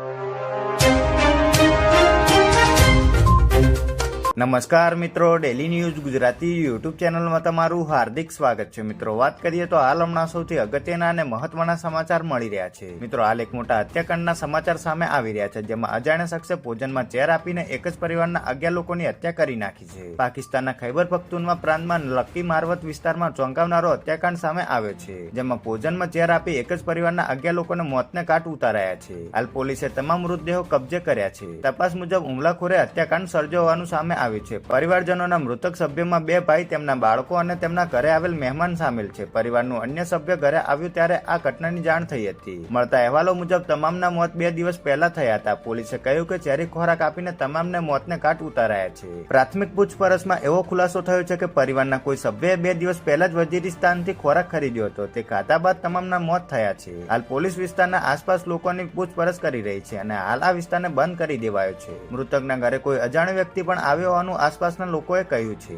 you. નમસ્કાર મિત્રો daily news Gujarati YouTube ચેનલમાં તમારું હાર્દિક સ્વાગત છે. મિત્રો, વાત કરીએ તો હાલ હમણાં સૌથી અગત્યના અને મહત્વના સમાચાર મળી રહ્યા છે. મિત્રો, હાલ એક મોટા હત્યાકાંડના સમાચાર સામે આવી રહ્યા છે, જેમાં અજાણ્યા શખ્સે ભોજનમાં ચેર આપીને એક જ પરિવારના અગિયાર લોકોની હત્યા કરી નાખી છે. પાકિસ્તાનના ખૈબર પખ્તુનમાં પ્રાંતમાં લક્કી મારવત વિસ્તારમાં ચોંકાવનારો હત્યાકાંડ સામે આવ્યો છે, જેમાં ભોજનમાં ચેર આપી એક જ પરિવારના અગિયાર લોકોને મોતને કાટ ઉતારાયા છે. હાલ પોલીસે તમામ મૃતદેહો કબજે કર્યા છે. તપાસ મુજબ હુમલાખોરે હત્યાકાંડ સર્જો હોવાનું સામે આવ્યું છે. પરિવારજનોના મૃતક સભ્યોમાં બે ભાઈ, તેમના બાળકો અને તેમના ઘરે આવેલ મહેમાન સામેલ છે. પરિવારનું અન્ય સભ્ય ઘરે આવ્યું ત્યારે આ ઘટનાની જાણ થઈ હતી. મળતા અહેવાલો મુજબ, તમામના મોત બે દિવસ પહેલા થયા હતા. પોલીસે કહ્યું કે ચેરી ખોરાક આપીને તમામને મોતને કાટ ઉતારાયા છે. પ્રાથમિક પૂછપરછમાં એવો ખુલાસો થયો છે કે પરિવારના કોઈ સભ્યએ બે દિવસ પહેલા જ વજીરિસ્તાનથી ખોરાક ખરીદ્યો હતો. તે ખાતા બાદ તમામના મોત થયા છે. હાલ પોલીસ વિસ્તારના આસપાસ લોકોની પૂછપરછ કરી રહી છે અને હાલ આ વિસ્તારને બંધ કરી દેવાયો છે. મૃતકના ઘરે કોઈ અજાણ્યો વ્યક્તિ પણ આવ્યો હોવાનું આસપાસના લોકોએ કહ્યું છે.